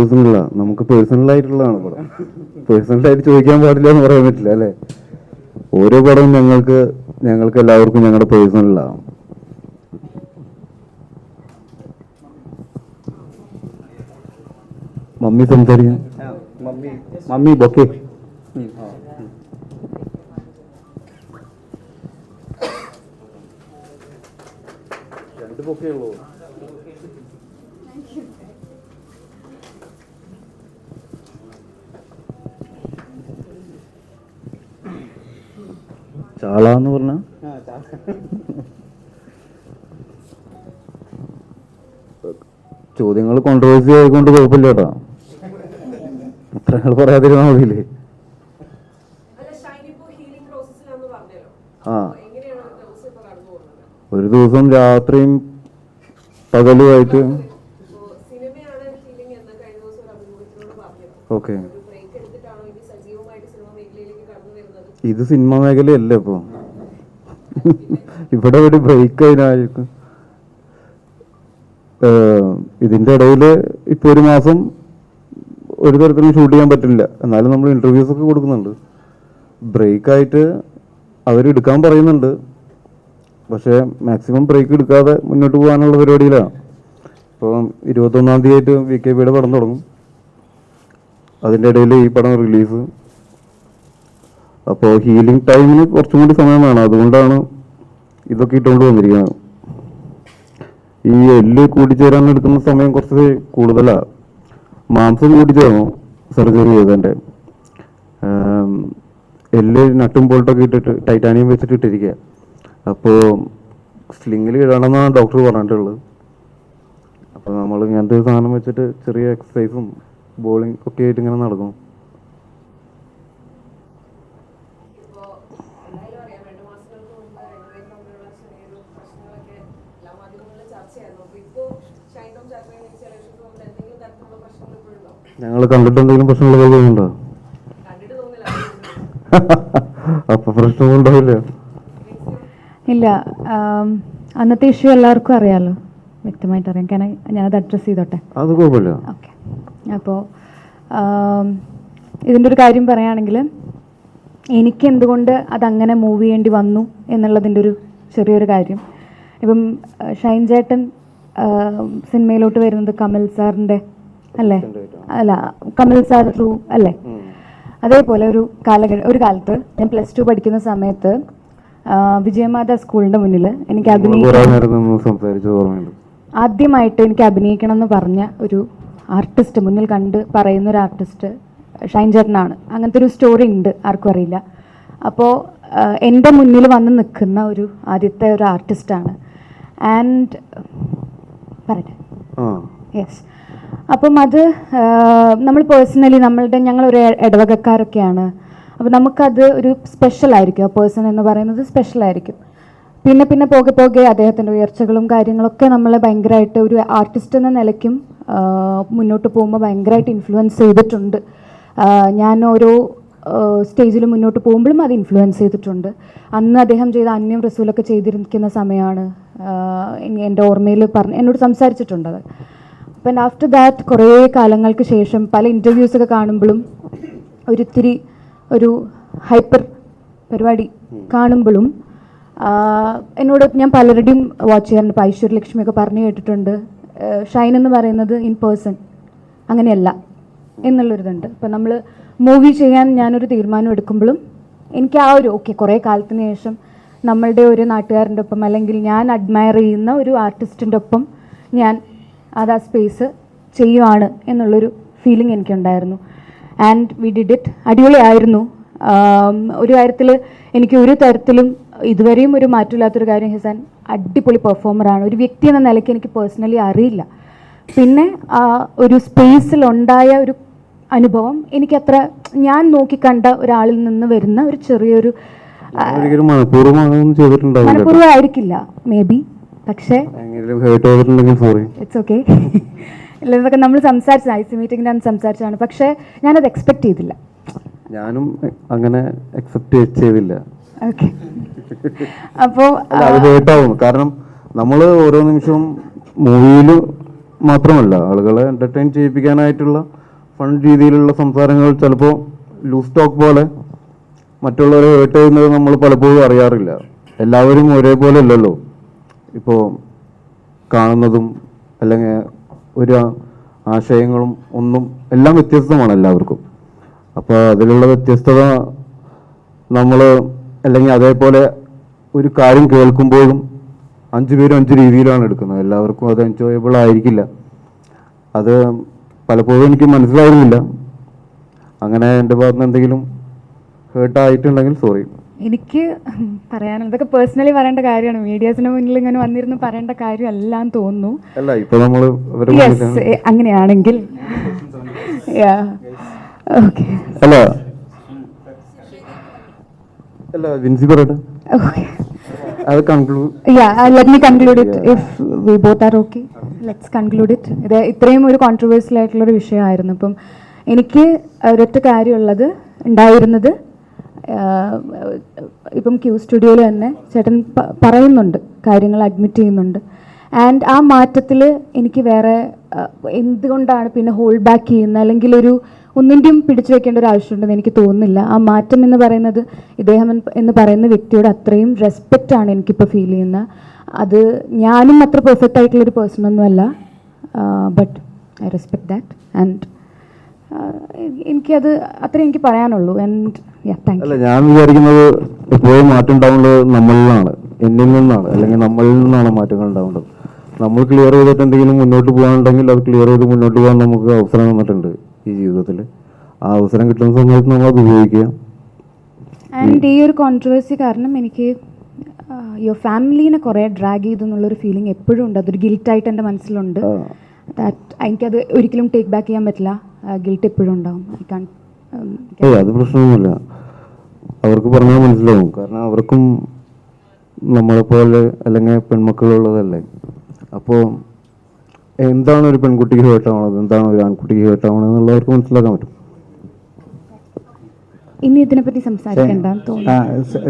പേഴ്സണല നമുക്ക് പേഴ്സണൽ ആയിട്ടുള്ളതാണ് പടം. പേഴ്സണൽ ആയിട്ട് ചോദിക്കാൻ പാടില്ല എന്ന് പറയാൻ പറ്റില്ല അല്ലേ? ഓരോ പടവും ഞങ്ങൾക്ക് ഞങ്ങൾക്ക് എല്ലാവർക്കും ഞങ്ങളുടെ പേഴ്സണലാണ് മമ്മി സംസാരിക്കാം. Mummy bouquet. രണ്ട് ബൊക്കെ ഉള്ളൂ. ചാള എന്ന് പറഞ്ഞ ചോദ്യങ്ങൾ കോൺട്രവേഴ്സി ആയിക്കൊണ്ട് കുഴപ്പമില്ല കേട്ടോ ഉത്തരങ്ങൾ പറയാതിരുന്ന മതിയില്ലേ? ആ. എങ്ങനെയാണ് ഒരു ദിവസം രാത്രിയും പകലുമായിട്ട് ഇപ്പോ സിനിമയാണ് ഹീലിംഗ് എന്ന് കഴിഞ്ഞ ദിവസം ഒരു അഭിമുഖത്തിനോട് പറഞ്ഞത് ഓക്കെ ഒരു ബ്രേക്ക് എടുത്തിട്ടാണോ ഇനി സജീവമായിട്ട് സിനിമ മേഖലയിലേക്ക് കടന്നു വരുന്നത് ഇത് സിനിമ മേഖലയല്ല ഇപ്പോ? ഇവിടെ ഒരു ബ്രേക്ക് അതിനായിരിക്കും. ഇതിന്റെ ഇടയിൽ ഇപ്പൊ ഒരു മാസം ഒരു തരത്തിലും ഷൂട്ട് ചെയ്യാൻ പറ്റില്ല. എന്നാലും നമ്മൾ ഇന്റർവ്യൂസ് ഒക്കെ കൊടുക്കുന്നുണ്ട്. ബ്രേക്ക് ആയിട്ട് അവരെടുക്കാൻ പറയുന്നുണ്ട്. പക്ഷേ മാക്സിമം ബ്രേക്ക് എടുക്കാതെ മുന്നോട്ട് പോകാനുള്ള പരിപാടിയിലാണ് ഇപ്പോൾ ഇരുപത്തൊന്നാം തീയതി ആയിട്ട് വി കെ പിയുടെ പടം തുടങ്ങും. അതിന്റെ ഇടയിൽ ഈ പടം റിലീസ് അപ്പോൾ ഹീലിംഗ് ടൈമിന് കുറച്ചും കൂടി സമയം വേണം. അതുകൊണ്ടാണ് ഇതൊക്കെ ഇട്ടുകൊണ്ട് വന്നിരിക്കുന്നത്. ഈ എല്ല് കൂടിച്ചേരാൻ എടുക്കുന്ന സമയം കുറച്ച് കൂടുതലാണ് മാംസം കൂടിച്ചേർന്നു സർജറി ചെയ്തതിന്റെ. എല്ല് നട്ടും ബോൾട്ടൊക്കെ ഇട്ടിട്ട് ടൈറ്റാനിയം വെച്ചിട്ട് ഇട്ടിരിക്കുക അപ്പോൾ സ്ലിങ്ങിൽ ഇടണമെന്നാണ് ഡോക്ടർ പറഞ്ഞിട്ടുള്ളത്. അപ്പോൾ നമ്മൾ ഇങ്ങനത്തെ സാധനം വെച്ചിട്ട് ചെറിയ എക്സസൈസും ബോളിംഗ് ഒക്കെ ആയിട്ട് ഇങ്ങനെ നടക്കും എന്തായാലും അറിയാം. രണ്ടു മാസങ്ങൾക്ക് മുമ്പ് രണ്ടുപേരും തമ്മിലുള്ള ചെറിയൊരു പ്രശ്നങ്ങളൊക്കെ എല്ലാ മാധ്യമങ്ങളിലും ചർച്ചയായിരുന്നു. ചാക്കോയും എന്തെങ്കിലും തരത്തിലുള്ള പ്രശ്നങ്ങൾ ഇപ്പോഴുണ്ടോ ഞങ്ങൾ കണ്ടിട്ട് തോന്നുന്നുണ്ടോ കണ്ടിട്ട് തോന്നില്ല അപ്പൊ പ്രശ്നമുണ്ടാവില്ല ഇല്ല. അന്നത്തെ ഇഷ്യൂ എല്ലാവർക്കും അറിയാലോ. വ്യക്തമായിട്ട് അറിയാം. കാരണം ഞാനത് അഡ്രസ്സ് ചെയ്തോട്ടെ? അത് കുഴപ്പമില്ല. ഓക്കെ. അപ്പോൾ ഇതിന്റെ ഒരു കാര്യം പറയുകയാണെങ്കിൽ എനിക്ക് എന്തുകൊണ്ട് അതങ്ങനെ മൂവ് ചെയ്യേണ്ടി വന്നു എന്നുള്ളതിന്റെ ഒരു ചെറിയൊരു കാര്യം. ഇപ്പം ഷൈൻ ചേട്ടൻ സിനിമയിലോട്ട് വരുന്നത് കമൽ സാറിന്റെ അല്ലേ? അല്ല കമൽ സാർ ത്രൂ അല്ലേ? അതേപോലെ ഒരു കാലഘട്ട ഒരു കാലത്ത് ഞാൻ പ്ലസ് ടു പഠിക്കുന്ന സമയത്ത് വിജയമാതാ സ്കൂളിന്റെ മുന്നിൽ എനിക്ക് അഭിനയിക്കാൻ ആദ്യമായിട്ട് എനിക്ക് അഭിനയിക്കണം എന്ന് പറഞ്ഞ ഒരു ആർട്ടിസ്റ്റ് മുന്നിൽ കണ്ട് പറയുന്ന ഒരു ആർട്ടിസ്റ്റ് ഷൈൻ ചേട്ടനാണ്. അങ്ങനത്തെ ഒരു സ്റ്റോറി ഉണ്ട് ആർക്കും അറിയില്ല. അപ്പോൾ എന്റെ മുന്നിൽ വന്ന് നിൽക്കുന്ന ഒരു ആദ്യത്തെ ഒരു ആർട്ടിസ്റ്റാണ് ആൻഡ് പറയട്ടെ. യെസ് അപ്പം അത് നമ്മൾ പേഴ്സണലി നമ്മളുടെ ഞങ്ങൾ ഞങ്ങളൊരു ഇടവകക്കാരൊക്കെയാണ്. അപ്പോൾ നമുക്കത് ഒരു സ്പെഷ്യൽ ആയിരിക്കും. ആ പേഴ്സൺ എന്ന് പറയുന്നത് സ്പെഷ്യൽ ആയിരിക്കും. പിന്നെ പിന്നെ പോകെ പോകെ അദ്ദേഹത്തിന്റെ ഉയർച്ചകളും കാര്യങ്ങളൊക്കെ നമ്മളെ ഭയങ്കരമായിട്ട് ഒരു ആർട്ടിസ്റ്റ് എന്ന നിലയ്ക്കും മുന്നോട്ട് പോകുമ്പോൾ ഭയങ്കരമായിട്ട് ഇൻഫ്ലുവൻസ് ചെയ്തിട്ടുണ്ട്. ഞാൻ ഓരോ സ്റ്റേജിൽ മുന്നോട്ട് പോകുമ്പോഴും അത് ഇൻഫ്ലുവൻസ് ചെയ്തിട്ടുണ്ട്. അന്ന് അദ്ദേഹം ചെയ്ത അന്യം റസൂലൊക്കെ ചെയ്തിരിക്കുന്ന സമയമാണ് എന്റെ ഓർമ്മയിൽ പറഞ്ഞ് എന്നോട് സംസാരിച്ചിട്ടുണ്ട് അത്. അപ്പം ആഫ്റ്റർ ദാറ്റ് കുറേ കാലങ്ങൾക്ക് ശേഷം പല ഇന്റർവ്യൂസൊക്കെ കാണുമ്പോഴും ഒരിത്തിരി ഒരു ഹൈപ്പർ പരിപാടി കാണുമ്പോഴും എന്നോട് ഞാൻ പലരുടെയും വാച്ച് ചെയ്യാറുണ്ട്. ഇപ്പോൾ ഐശ്വര്യ ലക്ഷ്മിയൊക്കെ പറഞ്ഞു കേട്ടിട്ടുണ്ട്. ഷൈൻ എന്ന് പറയുന്നത് ഇൻ പേഴ്സൺ അങ്ങനെയല്ല. എന്നുള്ളൊരിതുണ്ട്. ഇപ്പം നമ്മൾ മൂവി ചെയ്യാൻ ഞാനൊരു തീരുമാനം എടുക്കുമ്പോഴും എനിക്ക് ആ ഒരു ഓക്കെ കുറേ കാലത്തിന് ശേഷം നമ്മളുടെ ഒരു നാട്ടുകാരന്റെ ഒപ്പം അല്ലെങ്കിൽ ഞാൻ അഡ്മയർ ചെയ്യുന്ന ഒരു ആർട്ടിസ്റ്റിന്റെ ഒപ്പം ഞാൻ അത് ആ സ്പേസ് ചെയ്യുവാണ് എന്നുള്ളൊരു ഫീലിംഗ് എനിക്കുണ്ടായിരുന്നു. ആൻഡ് വി ഡിഡ് ഇറ്റ് അടിപൊളിയായിരുന്നു. ഒരു കാര്യത്തിൽ എനിക്ക് ഒരു തരത്തിലും ഇതുവരെയും ഒരു മാറ്റമില്ലാത്തൊരു കാര്യം ഹിസാൻ അടിപൊളി പെർഫോമറാണ് ഒരു വ്യക്തി എന്ന നിലയ്ക്ക് എനിക്ക് പേഴ്സണലി അറിയില്ല. പിന്നെ ആ ഒരു സ്പേസിലുണ്ടായ ഒരു അനുഭവം എനിക്കത്ര ഞാൻ നോക്കിക്കണ്ട ഒരാളിൽ നിന്ന് വരുന്ന ഒരു ചെറിയൊരു ചെയ്തിട്ടുണ്ടാവില്ല മനഃപൂർവമായിരിക്കില്ല മേ ബി പക്ഷേ ഇറ്റ്സ് ഓക്കെ ഇതൊക്കെ നമ്മൾ സംസാരിച്ചത് ഐ സി മീറ്റിങ്ങിന്റെ അന്ന് സംസാരിച്ചതാണ്. പക്ഷേ ഞാനത് എക്സ്പെക്ട് ചെയ്തില്ല. ഞാനും അങ്ങനെ എക്സെപ്റ്റ് ചെയ്തില്ല. ഓക്കെ അപ്പോൾ കാരണം നമ്മൾ ഓരോ നിമിഷവും മൂവിയിൽ മാത്രമല്ല ആളുകളെ എന്റർടൈൻ ചെയ്യിപ്പിക്കാനായിട്ടുള്ള ഫൺ രീതിയിലുള്ള സംസാരങ്ങൾ ചിലപ്പോൾ ലൂസ് ടോക്ക് പോലെ മറ്റുള്ളവരെ ഹേർട്ട് ചെയ്യുന്നത് നമ്മൾ പലപ്പോഴും അറിയാറില്ല. എല്ലാവരും ഒരേപോലെ അല്ലല്ലോ. ഇപ്പോൾ കാണുന്നതും അല്ലെങ്കിൽ ഒരു ആശയങ്ങളും ഒന്നും എല്ലാം വ്യത്യസ്തമാണ് എല്ലാവർക്കും. അപ്പോൾ അതിലുള്ള വ്യത്യസ്തത നമ്മൾ അല്ലെങ്കിൽ അതേപോലെ ഒരു കാര്യം കേൾക്കുമ്പോഴും അഞ്ചു പേരും അഞ്ച് രീതിയിലാണ് എടുക്കുന്നത്. എല്ലാവർക്കും അത് എൻജോയബിൾ ആയിരിക്കില്ല. അത് പലപ്പോഴും എനിക്ക് മനസ്സിലാവുന്നില്ല. അങ്ങനെ എന്റെ ഭാഗത്ത് എന്തെങ്കിലും ഹേർട്ട് ആയിട്ടുണ്ടെങ്കിൽ സോറി എനിക്ക് പറയാനുള്ളത് ഇതൊക്കെ പേഴ്സണലി പറയേണ്ട കാര്യമാണ്. മീഡിയാസിന് മുന്നിൽ ഇങ്ങനെ വന്നിരുന്നു പറയേണ്ട കാര്യമല്ല എന്ന് തോന്നുന്നു. അല്ല ഇപ്പൊ നമ്മൾ അങ്ങനെയാണെങ്കിൽ. അല്ല. വിൻസി പറയട്ടെ. ഓക്കെ അത് conclude. Yeah, uh, let me conclude it yeah. if we both are okay. Let's conclude it. ഇത് ഇത്രയും ഒരു കോൺട്രവേഴ്സ്യൽ ആയിട്ടുള്ള ഒരു വിഷയമായിരുന്നു അപ്പം എനിക്ക് ഒരൊറ്റ കാര്യമുള്ളത് ഉണ്ടായിരുന്നത് ഇപ്പം ക്യൂ സ്റ്റുഡിയോയിൽ തന്നെ ചേട്ടൻ പറയുന്നുണ്ട് കാര്യങ്ങൾ അഡ്മിറ്റ് ചെയ്യുന്നുണ്ട് ആൻഡ് ആ മാറ്റത്തിൽ എനിക്ക് വേറെ എന്തുകൊണ്ടാണ് പിന്നെ ഹോൾഡ് ബാക്ക് ചെയ്യുന്നത് അല്ലെങ്കിൽ ഒരു ഒന്നിന്റെയും പിടിച്ചു വെക്കേണ്ട ഒരു ആവശ്യമുണ്ടെന്ന് എനിക്ക് തോന്നുന്നില്ല. ആ മാറ്റം എന്ന് പറയുന്നത് ഇദ്ദേഹം എന്ന് പറയുന്ന വ്യക്തിയോട് അത്രയും റെസ്പെക്റ്റ് ആണ് എനിക്കിപ്പോൾ ഫീൽ ചെയ്യുന്നത് അത് ഞാനും അത്ര പെർഫെക്റ്റ് ആയിട്ടുള്ളൊരു പേഴ്സൺ ഒന്നുമല്ല but I respect that and എനിക്കത് അത്രേ എനിക്ക് പറയാനുള്ളൂ. അല്ല ഞാൻ വിചാരിക്കുന്നത് എപ്പോഴും മാറ്റം ഉണ്ടാവുന്നത് നമ്മളിൽ നിന്നാണ് എന്നിൽ നിന്നാണ്. അല്ലെങ്കിൽ നമ്മളിൽ നിന്നാണ് മാറ്റങ്ങൾ ഉണ്ടാവേണ്ടത് നമ്മൾ ക്ലിയർ ചെയ്തിട്ട് എന്തെങ്കിലും മുന്നോട്ട് പോകാനുണ്ടെങ്കിൽ അത് ക്ലിയർ ചെയ്ത് മുന്നോട്ട് പോകാൻ നമുക്ക് അവസരം തന്നിട്ടുണ്ട്. ഈ ജീവിതത്തിൽ ആ അവസരം കിട്ടുന്ന സമയത്ത് നമ്മൾ അത് ഉപയോഗിക്കുക ആൻഡ് ഈ ഒരു കോൺട്രവേഴ്സി കാരണം എനിക്ക് യുവർ ഫാമിലിനെ കുറേ ഡ്രാഗ് ചെയ്തു എന്നുള്ളൊരു ഫീലിംഗ് എപ്പോഴും ഉണ്ട്. അതൊരു ഗിൽട്ടായിട്ട് എന്റെ മനസ്സിലുണ്ട്. ദാറ്റ് എനിക്കത് ഒരിക്കലും ടേക്ക് ബാക്ക് ചെയ്യാൻ പറ്റില്ല. ഗിൽട്ട് എപ്പോഴും ഉണ്ടാവും. ഐ കാൺ അത് പ്രശ്നമൊന്നുമില്ല. അവർക്ക് പറഞ്ഞാൽ മനസ്സിലാവും. കാരണം അവർക്കും നമ്മളെപ്പോലെ അല്ലെങ്കിൽ പെൺമക്കളുള്ളതല്ലേ. അപ്പോൾ എന്താണ് ഒരു പെൺകുട്ടിക്ക് ഹേർട്ടാവണത്? എന്താണ് ഒരു ആൺകുട്ടിക്ക് ഹേർട്ടാവണത് എന്നുള്ളവർക്ക് മനസ്സിലാക്കാൻ പറ്റും. ഇനി ഇതിനെപ്പറ്റി സംസാരിക്കണ്ടെന്ന് തോന്നുന്നു. ആ, സ-